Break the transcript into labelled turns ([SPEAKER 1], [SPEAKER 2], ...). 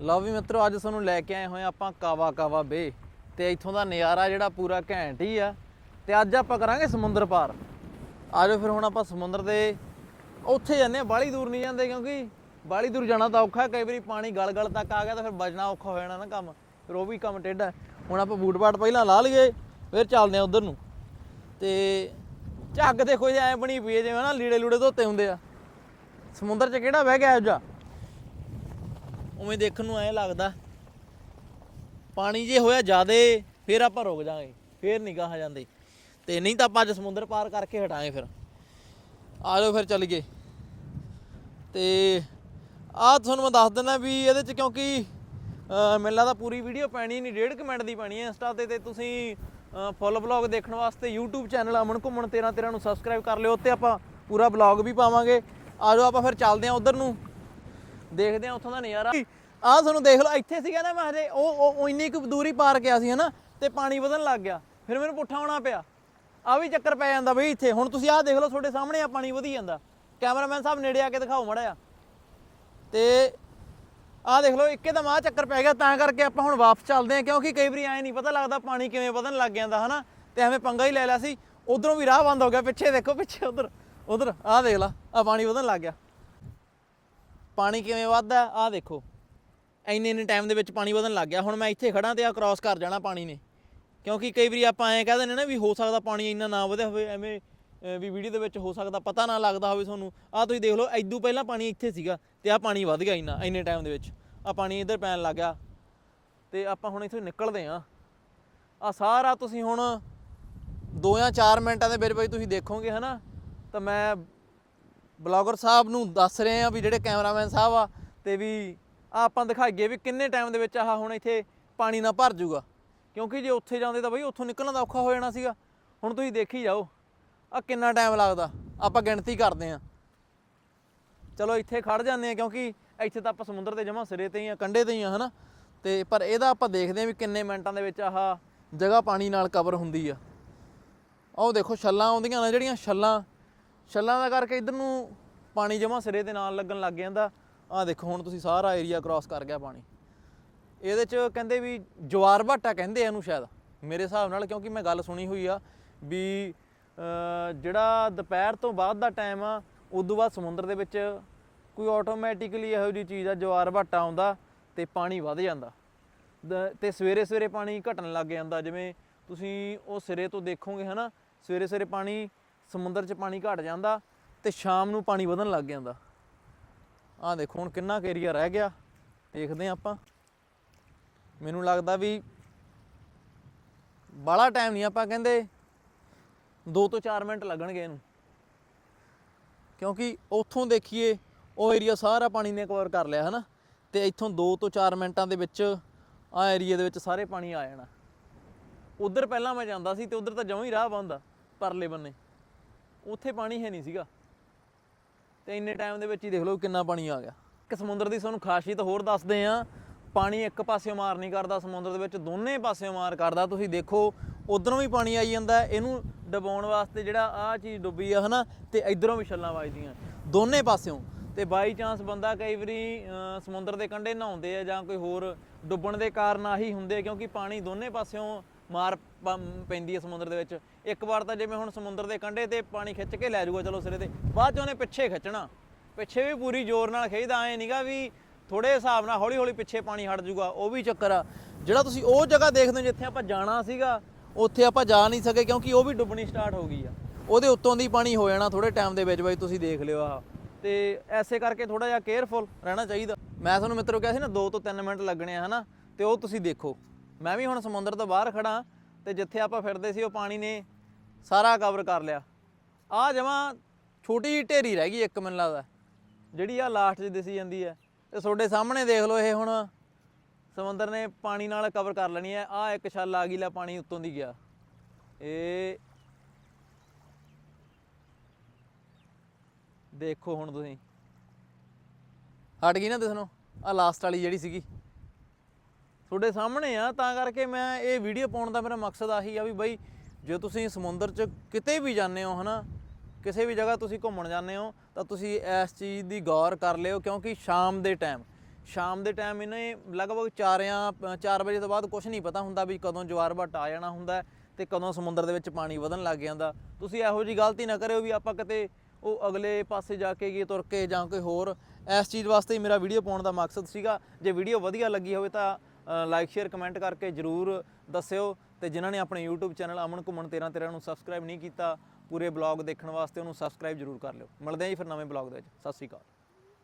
[SPEAKER 1] ਲਓ ਵੀ ਮਿੱਤਰੋ, ਅੱਜ ਤੁਹਾਨੂੰ ਲੈ ਕੇ ਆਏ ਹੋਏ ਆਪਾਂ ਕਾਵਾ ਕਾਵਾ ਬੇ। ਤੇ ਇੱਥੋਂ ਦਾ ਨਜ਼ਾਰਾ ਜਿਹੜਾ ਪੂਰਾ ਘੈਂਟ ਹੀ ਆ। ਤੇ ਅੱਜ ਆਪਾਂ ਕਰਾਂਗੇ ਸਮੁੰਦਰ ਪਾਰ। ਆਜੋ ਫਿਰ ਹੁਣ ਆਪਾਂ ਸਮੁੰਦਰ ਦੇ ਉੱਥੇ ਜਾਂਦੇ ਆ ਬਾਹਲੀ ਦੂਰ ਨਹੀਂ ਜਾਂਦੇ ਕਿਉਂਕਿ ਬਾਹਲੀ ਦੂਰ ਜਾਣਾ ਤਾਂ ਔਖਾ, ਕਈ ਵਾਰੀ ਪਾਣੀ ਗਲ ਗਲ ਤੱਕ ਆ ਗਿਆ ਤਾਂ ਫਿਰ ਬਜਣਾ ਔਖਾ ਹੋ ਜਾਣਾ ਨਾ ਕੰਮ। ਫਿਰ ਉਹ ਵੀ ਕੰਮ ਟੇਢਾ। ਹੁਣ ਆਪਾਂ ਬੂਟ ਬਾਟ ਪਹਿਲਾਂ ਲਾ ਲਈਏ, ਫਿਰ ਚੱਲਦੇ ਆ ਉਧਰ ਨੂੰ। ਤੇ ਝੱਗ ਦੇਖੋ ਜੇ ਐ ਬਣੀ ਪਈ ਜਿਵੇਂ ਨਾ ਲੀੜੇ ਲੂੜੇ ਧੋਤੇ ਹੁੰਦੇ ਆ। ਸਮੁੰਦਰ 'ਚ ਕਿਹੜਾ ਬਹਿ ਗਿਆ ਜਾ ਉਵੇਂ ਦੇਖਣ ਨੂੰ ਐ ਲੱਗਦਾ। ਪਾਣੀ ਜੇ ਹੋਇਆ ਜ਼ਿਆਦੇ, ਫਿਰ ਆਪਾਂ ਰੁਕ ਜਾਾਂਗੇ, ਫਿਰ ਨਿਗਾਹ ਗਾਹ ਜਾਂਦੇ। ਤੇ ਨਹੀਂ ਤਾਂ ਆਪਾਂ ਅੱਜ ਸਮੁੰਦਰ ਪਾਰ ਕਰਕੇ ਹਟਾਂਗੇ ਫਿਰ। ਆ ਜਾਓ ਫਿਰ ਚੱਲੀਏ। ਤੇ ਆਹ ਤੁਹਾਨੂੰ ਮੈਂ ਦੱਸ ਦਿੰਦਾ ਵੀ ਇਹਦੇ ਚ ਕਿਉਂਕਿ ਮੈਨੂੰ ਲੱਗਦਾ ਪੂਰੀ ਵੀਡੀਓ ਪੈਣੀ ਨਹੀਂ, ਡੇਢ ਕੁ ਮਿੰਟ ਦੀ ਪੈਣੀ ਹੈ ਇੰਸਟਾ ਤੇ ਤੇ ਤੁਸੀਂ ਫੁੱਲ ਵਲੌਗ ਦੇਖਣ ਵਾਸਤੇ YouTube ਚੈਨਲ ਅਮਨ ਘੁੰਮਣ 13 13 ਨੂੰ ਸਬਸਕ੍ਰਾਈਬ ਕਰ ਲਿਓ, ਉੱਤੇ ਆਪਾਂ ਪੂਰਾ ਵਲੌਗ ਵੀ ਪਾਵਾਂਗੇ। ਆ ਜਾਓ ਆਪਾਂ ਫਿਰ ਚੱਲਦੇ ਹਾਂ ਉਧਰ ਨੂੰ। ਦੇਖਦੇ ਆ ਉੱਥੋਂ ਦਾ ਨਜ਼ਾਰਾ। ਆਹ ਤੁਹਾਨੂੰ ਦੇਖ ਲਓ, ਇੱਥੇ ਸੀਗਾ ਨਾ ਮੈਂ ਹਜੇ, ਉਹ, ਉਹ- ਇੰਨੀ ਕੁ ਦੂਰੀ ਪਾਰ ਗਿਆ ਸੀ ਹਨਾ, ਤੇ ਪਾਣੀ ਵਧਣ ਲੱਗ ਗਿਆ। ਫਿਰ ਮੈਨੂੰ ਪੁੱਠਾ ਆਉਣਾ ਪਿਆ। ਆ ਵੀ ਚੱਕਰ ਪੈ ਜਾਂਦਾ ਬਈ ਇੱਥੇ। ਹੁਣ ਤੁਸੀਂ ਆਹ ਦੇਖ ਲਓ, ਤੁਹਾਡੇ ਸਾਹਮਣੇ ਆ ਪਾਣੀ ਵਧੀ ਜਾਂਦਾ। ਕੈਮਰਾਮੈਨ ਸਾਹਿਬ ਨੇੜੇ ਆ ਕੇ ਦਿਖਾਓ ਮੜਾ ਆ ਤੇ ਆਹ ਦੇਖ ਲਓ, ਇੱਕੇ ਦਮ ਆਹ ਚੱਕਰ ਪੈ ਗਿਆ, ਤਾਂ ਕਰਕੇ ਆਪਾਂ ਹੁਣ ਵਾਪਸ ਚੱਲਦੇ ਆ ਕਿਉਂਕਿ ਕਈ ਵਾਰੀ ਐ ਨਹੀਂ ਪਤਾ ਲੱਗਦਾ ਪਾਣੀ ਕਿਵੇਂ ਵਧਣ ਲੱਗ ਜਾਂਦਾ, ਹਨਾ। ਤੇ ਐਵੇਂ ਪੰਗਾ ਹੀ ਲੈ ਲਿਆ ਸੀ। ਉਧਰੋਂ ਵੀ ਰਾਹ ਬੰਦ ਹੋ ਗਿਆ, ਪਿੱਛੇ ਦੇਖੋ, ਪਿੱਛੇ ਉਧਰ ਉਧਰ, ਆਹ ਦੇਖ ਲਾ ਆ ਪਾਣੀ ਵਧਣ ਲੱਗ ਗਿਆ। ਪਾਣੀ ਕਿਵੇਂ ਵੱਧਦਾ? ਆਹ ਦੇਖੋ। ਇੰਨੇ ਇੰਨੇ ਟਾਈਮ ਦੇ ਵਿੱਚ ਪਾਣੀ ਵਧਣ ਲੱਗ ਗਿਆ। ਹੁਣ ਮੈਂ ਇੱਥੇ ਖੜਾ ਤੇ ਆ ਕ੍ਰਾਸ ਕਰ ਜਾਣਾ ਪਾਣੀ ਨੇ। ਕਿਉਂਕਿ ਕਈ ਵਾਰੀ ਆਪਾਂ ਐਂ ਕਹਿ ਦਿੰਦੇ ਨਾ ਵੀ ਹੋ ਸਕਦਾ ਪਾਣੀ ਇੰਨਾ ਨਾ ਵਧਿਆ ਹੋਵੇ, ਐਵੇਂ ਵੀ ਵੀਡੀਓ ਦੇ ਵਿੱਚ ਹੋ ਸਕਦਾ, ਪਤਾ ਨਾ ਲੱਗਦਾ ਹੋਵੇ ਤੁਹਾਨੂੰ। ਆਹ ਤੁਸੀਂ ਦੇਖ ਲਓ ਐਦੂ ਪਹਿਲਾਂ ਪਾਣੀ ਇੱਥੇ ਸੀਗਾ ਤੇ ਆਹ ਪਾਣੀ ਵੱਧ ਗਿਆ ਇੰਨਾ, ਇੰਨੇ ਟਾਈਮ ਦੇ ਵਿੱਚ। ਆ ਪਾਣੀ ਇੱਧਰ ਪੈਣ ਲੱਗ ਗਿਆ। ਤੇ ਆਪਾਂ ਹੁਣ ਇੱਥੋਂ ਨਿਕਲਦੇ ਆ ਆ ਸਾਰਾ ਤੁਸੀਂ ਹੁਣ 2 ਜਾਂ 4 ਮਿੰਟਾਂ ਦੇ ਵਿੱਚ ਵਿੱਚ ਤੁਸੀਂ ਦੇਖੋਗੇ, ਹਨਾ? ਤਾਂ ਮੈਂ ਬਲੌਗਰ ਸਾਹਿਬ ਨੂੰ ਦੱਸ ਰਹੇ ਆ ਵੀ ਜਿਹੜੇ ਕੈਮਰਾਮੈਨ ਸਾਹਿਬ ਆ ਤੇ ਵੀ ਆਹ ਆਪਾਂ ਦਿਖਾਈਏ ਵੀ ਕਿੰਨੇ ਟਾਈਮ ਦੇ ਵਿੱਚ ਆਹ ਹੁਣ ਇੱਥੇ ਪਾਣੀ ਨਾ ਭਰ ਜਾਊਗਾ ਕਿਉਂਕਿ ਜੇ ਉੱਥੇ ਜਾਂਦੇ ਤਾਂ ਬਈ ਉੱਥੋਂ ਨਿਕਲਣਾ ਦਾ ਔਖਾ ਹੋ ਜਾਣਾ ਸੀਗਾ। ਹੁਣ ਤੁਸੀਂ ਦੇਖੀ ਜਾਓ ਆ ਕਿੰਨਾ ਟਾਈਮ ਲੱਗਦਾ। ਆਪਾਂ ਗਿਣਤੀ ਕਰਦੇ ਆ ਚਲੋ ਇੱਥੇ ਖੜ ਜਾਂਦੇ ਆ ਕਿਉਂਕਿ ਇੱਥੇ ਤਾਂ ਆਪਾਂ ਸਮੁੰਦਰ ਦੇ ਜਮਾ ਸਿਰੇ ਤੇ ਹੀ ਆ, ਕੰਢੇ ਤੇ ਹੀ ਆ, ਹਨਾ? ਤੇ ਪਰ ਇਹਦਾ ਆਪਾਂ ਦੇਖਦੇ ਆ ਵੀ ਕਿੰਨੇ ਮਿੰਟਾਂ ਦੇ ਵਿੱਚ ਆਹ ਜਗ੍ਹਾ ਪਾਣੀ ਨਾਲ ਕਵਰ ਹੁੰਦੀ ਆ। ਉਹ ਦੇਖੋ ਛੱਲਾਂ ਆਉਂਦੀਆਂ ਨੇ ਜਿਹੜੀਆਂ ਛੱਲਾਂ। ਛੱਲਾਂ ਦਾ ਕਰਕੇ ਇਧਰ ਨੂੰ ਪਾਣੀ ਜਮਾ ਸਿਰੇ ਦੇ ਨਾਲ ਲੱਗਣ ਲੱਗ ਜਾਂਦਾ। ਆਹ ਦੇਖੋ, ਹੁਣ ਤੁਸੀਂ ਸਾਰਾ ਏਰੀਆ ਕ੍ਰਾਸ ਕਰ ਗਿਆ ਪਾਣੀ। ਇਹਦੇ ਚ ਕਹਿੰਦੇ ਵੀ ਜਵਾਰ ਭਾਟਾ ਕਹਿੰਦੇ ਇਹਨੂੰ ਸ਼ਾਇਦ, ਮੇਰੇ ਹਿਸਾਬ ਨਾਲ, ਕਿਉਂਕਿ ਮੈਂ ਗੱਲ ਸੁਣੀ ਹੋਈ ਆ ਵੀ ਜਿਹੜਾ ਦੁਪਹਿਰ ਤੋਂ ਬਾਅਦ ਦਾ ਟਾਈਮ ਆ, ਉਦੋਂ ਬਾਅਦ ਸਮੁੰਦਰ ਦੇ ਵਿੱਚ ਕੋਈ ਆਟੋਮੈਟਿਕਲੀ ਇਹੋ ਜਿਹੀ ਚੀਜ਼ ਆ, ਜਵਾਰ ਭਾਟਾ ਆਉਂਦਾ ਤੇ ਪਾਣੀ ਵੱਧ ਜਾਂਦਾ। ਦ- ਤੇ ਸਵੇਰੇ ਸਵੇਰੇ ਪਾਣੀ ਘਟਣ ਲੱਗ ਜਾਂਦਾ, ਜਿਵੇਂ ਤੁਸੀਂ ਉਹ ਸਿਰੇ ਤੋਂ ਦੇਖੋਗੇ ਹਨਾ, ਸਵੇਰੇ ਸਵੇਰੇ ਪਾਣੀ ਸਮੁੰਦਰ 'ਚ ਪਾਣੀ ਘਟ ਜਾਂਦਾ ਤੇ ਸ਼ਾਮ ਨੂੰ ਪਾਣੀ ਵਧਣ ਲੱਗ ਜਾਂਦਾ। ਆਹ ਦੇਖੋ, ਹੁਣ ਕਿੰਨਾ ਕੁ ਏਰੀਆ ਰਹਿ ਗਿਆ। ਦੇਖਦੇ ਹਾਂ ਆਪਾਂ। ਮੈਨੂੰ ਲੱਗਦਾ ਵੀ ਬਾਹਲਾ ਟਾਈਮ ਨਹੀਂ ਆਪਾਂ ਕਹਿੰਦੇ। 2 ਤੋਂ 4 ਮਿੰਟ ਲੱਗਣਗੇ ਇਹਨੂੰ। ਕਿਉਂਕਿ ਉੱਥੋਂ ਦੇਖੀਏ, ਉਹ ਏਰੀਆ ਸਾਰਾ ਪਾਣੀ ਨੇ ਕਵਰ ਕਰ ਲਿਆ, ਹਨਾ? ਤੇ ਇੱਥੋਂ 2 ਤੋਂ 4 ਮਿੰਟਾਂ ਦੇ ਵਿੱਚ ਆ ਏਰੀਆ ਦੇ ਵਿੱਚ ਸਾਰੇ ਪਾਣੀ ਆ ਜਾਣਾ। ਉਧਰ ਪਹਿਲਾਂ ਮੈਂ ਜਾਂਦਾ ਸੀ ਤੇ ਉਧਰ ਤਾਂ ਜਮਾਂ ਹੀ ਰਾਹ ਬੰਦ ਆ, ਪਰਲੇ ਬੰਨੇ। ਉੱਥੇ ਪਾਣੀ ਹੈ ਨਹੀਂ ਸੀਗਾ। ਤੇ ਇੰਨੇ ਟਾਈਮ ਦੇ ਵਿੱਚ ਹੀ ਦੇਖ ਲਓ ਕਿੰਨਾ ਪਾਣੀ ਆ ਗਿਆ। ਕਿ ਸਮੁੰਦਰ ਦੀ ਤੁਹਾਨੂੰ ਖਾਸੀਅਤ ਹੋਰ ਦੱਸਦੇ ਆ, ਪਾਣੀ ਇੱਕ ਪਾਸੇ ਮਾਰ ਨਹੀਂ ਕਰਦਾ, ਸਮੁੰਦਰ ਦੇ ਵਿੱਚ ਦੋਨੇ ਪਾਸੇ ਮਾਰ ਕਰਦਾ। ਤੁਸੀਂ ਦੇਖੋ, ਉਧਰੋਂ ਵੀ ਪਾਣੀ ਆਈ ਜਾਂਦਾ, ਇਹਨੂੰ ਡਬਾਉਣ ਵਾਸਤੇ ਜਿਹੜਾ ਆਹ ਚੀਜ਼ ਡੁੱਬੀ ਆ, ਹਨਾ, ਤੇ ਇਧਰੋਂ ਵੀ ਛੱਲਾਂ ਵੱਜਦੀਆਂ, ਦੋਨੇ ਪਾਸਿਓਂ। ਤੇ ਬਾਈ ਚਾਂਸ ਬੰਦਾ ਕਈ ਵਾਰੀ ਸਮੁੰਦਰ ਦੇ ਕੰਢੇ ਨਹਾਉਂਦੇ ਆ ਜਾਂ ਕੋਈ ਹੋਰ ਡੁੱਬਣ ਦੇ ਕਾਰਨ ਆਹੀ ਹੁੰਦੇ ਕਿਉਂਕਿ ਪਾਣੀ ਦੋਨੇ ਪਾਸਿਓਂ ਮਾਰ ਪ- ਪੈਂਦੀ ਹੈ ਸਮੁੰਦਰ ਦੇ ਵਿੱਚ। ਇੱਕ ਵਾਰ ਤਾਂ ਜਿਵੇਂ ਹੁਣ ਸਮੁੰਦਰ ਦੇ ਕੰਢੇ ਤੇ ਪਾਣੀ ਖਿੱਚ ਕੇ ਲੈ ਜਾਊਗਾ, ਚਲੋ ਸਿਰੇ ਤੇ। ਬਾਅਦ ਚ ਉਹਨੇ ਪਿੱਛੇ ਖਿੱਚਣਾ। ਪਿੱਛੇ ਵੀ ਪੂਰੀ ਜ਼ੋਰ ਨਾਲ ਖਿੱਚਦਾ, ਐ ਨਹੀਂਗਾ ਵੀ ਥੋੜੇ ਹਿਸਾਬ ਨਾਲ ਹੌਲੀ ਹੌਲੀ ਪਿੱਛੇ ਪਾਣੀ ਹਟ ਜਾਊਗਾ, ਉਹ ਵੀ ਚੱਕਰ ਆ। ਜਿਹੜਾ ਤੁਸੀਂ ਉਹ ਜਗ੍ਹਾ ਦੇਖਦੇ ਹੋ ਜਿੱਥੇ ਆਪਾਂ ਜਾਣਾ ਸੀਗਾ, ਉੱਥੇ ਆਪਾਂ ਜਾ ਨਹੀਂ ਸਕੇ ਕਿਉਂਕਿ ਉਹ ਵੀ ਡੁੱਬਣੀ ਸਟਾਰਟ ਹੋ ਗਈ ਆ। ਉਹਦੇ ਉੱਤੋਂ ਦੀ ਪਾਣੀ ਹੋ ਜਾਣਾ ਥੋੜੇ ਟਾਈਮ ਦੇ ਵਿੱਚ, ਬਾਈ ਤੁਸੀਂ ਦੇਖ ਲਿਓ ਆ ਤੇ ਐਸੇ ਕਰਕੇ ਥੋੜਾ ਜਿਹਾ ਕੇਅਰਫੁਲ ਰਹਿਣਾ ਚਾਹੀਦਾ। ਮੈਂ ਤੁਹਾਨੂੰ ਮਿੱਤਰੋ ਕਿਹਾ ਸੀ ਨਾ 2 ਤੋਂ 3 ਮਿੰਟ ਲੱਗਣੇ ਆ, ਹਨਾ? ਤੇ ਉਹ ਤੁਸੀਂ ਦੇਖੋ। ਮੈਂ ਵੀ ਹੁਣ ਸਮੁੰਦਰ ਤੋਂ ਬਾਹਰ ਖੜਾ ਤੇ ਜਿੱਥੇ ਆਪਾਂ ਫਿਰਦੇ ਸੀ ਉਹ ਪਾਣੀ ਨੇ ਸਾਰਾ ਕਵਰ ਕਰ ਲਿਆ। ਆ ਜਮਾ ਛੋਟੀ ਜਿਹੀ ਢੇਰੀ ਰਹਿ ਗਈ ਇੱਕ ਮੈਨੂੰ ਲੱਗਦਾ। ਜਿਹੜੀ ਆ ਲਾਸਟ 'ਚ ਦਿਸੀ ਜਾਂਦੀ ਹੈ। ਤੇ ਤੁਹਾਡੇ ਸਾਹਮਣੇ ਦੇਖ ਲਓ ਇਹ ਹੁਣ ਸਮੁੰਦਰ ਨੇ ਪਾਣੀ ਨਾਲ ਕਵਰ ਕਰ ਲੈਣੀ ਹੈ। ਆ ਇੱਕ ਛੱਲ ਆ ਗਈ ਲੈ ਪਾਣੀ ਉੱਤੋਂ ਦੀ ਗਿਆ। ਇਹ ਦੇਖੋ ਹੁਣ ਤੁਸੀਂ। ਹਟ ਗਈ ਨਾ ਦਿਸਣੋਂ। ਆ ਲਾਸਟ ਵਾਲੀ ਜਿਹੜੀ ਸੀਗੀ। ਤੁਹਾਡੇ ਸਾਹਮਣੇ ਆ, ਤਾਂ ਕਰਕੇ ਮੈਂ ਇਹ ਵੀਡੀਓ ਪਾਉਣ ਦਾ ਮੇਰਾ ਮਕਸਦ ਆਹੀ ਆ ਵੀ ਬਾਈ ਜੇ ਤੁਸੀਂ ਸਮੁੰਦਰ 'ਚ ਕਿਤੇ ਵੀ ਜਾਂਦੇ ਹੋ ਹਨਾ, ਕਿਸੇ ਵੀ ਜਗ੍ਹਾ ਤੁਸੀਂ ਘੁੰਮਣ ਜਾਂਦੇ ਹੋ, ਤਾਂ ਤੁਸੀਂ ਇਸ ਚੀਜ਼ ਦੀ ਗੌਰ ਕਰ ਲਿਓ ਕਿਉਂਕਿ ਸ਼ਾਮ ਦੇ ਟਾਈਮ ਸ਼ਾਮ ਦੇ ਟਾਈਮ ਇਹਨੇ ਲਗਭਗ 4 ਜਾਂ 4 ਵਜੇ ਤੋਂ ਬਾਅਦ ਕੁਝ ਨਹੀਂ ਪਤਾ ਹੁੰਦਾ ਵੀ ਕਦੋਂ ਜਵਾਰ ਭੱਟ ਆ ਜਾਣਾ ਹੁੰਦਾ ਹੈ ਤੇ ਕਦੋਂ ਸਮੁੰਦਰ ਦੇ ਵਿੱਚ ਪਾਣੀ ਵਧਣ ਲੱਗ ਜਾਂਦਾ। ਤੁਸੀਂ ਇਹੋ ਜੀ ਗਲਤੀ ਨਾ ਕਰਿਓ ਵੀ ਆਪਾਂ ਕਿਤੇ ਉਹ ਅਗਲੇ ਪਾਸੇ ਜਾ ਕੇ ਗਏ, ਤੁਰ ਕੇ ਜਾਂ ਕੋਈ ਹੋਰ, ਇਸ ਚੀਜ਼ ਵਾਸਤੇ ਹੀ ਮੇਰਾ ਵੀਡੀਓ ਪਾਉਣ ਦਾ ਮਕਸਦ ਸੀਗਾ। ਜੇ ਵੀਡੀਓ ਵਧੀਆ ਲੱਗੀ ਹੋਵੇ ਤਾਂ ਲਾਈਕ ਸ਼ੇਅਰ ਕਮੈਂਟ ਕਰਕੇ ਜਰੂਰ ਦੱਸਿਓ ਤੇ ਜਿਨ੍ਹਾਂ ਨੇ ਆਪਣੇ YouTube ਚੈਨਲ ਅਮਨ ਘੁੰਮਣ 13 13 ਨੂੰ ਸਬਸਕ੍ਰਾਈਬ ਨਹੀਂ ਕੀਤਾ, ਪੂਰੇ ਬਲੌਗ ਦੇਖਣ ਵਾਸਤੇ ਉਹਨੂੰ ਸਬਸਕ੍ਰਾਈਬ ਜਰੂਰ ਕਰ ਲਿਓ। ਮਿਲਦੇ ਹਾਂ ਜੀ ਫਿਰ ਨਵੇਂ ਬਲੌਗ ਦੇ ਵਿੱਚ। ਸਤਿ ਸ਼੍ਰੀ ਅਕਾਲ।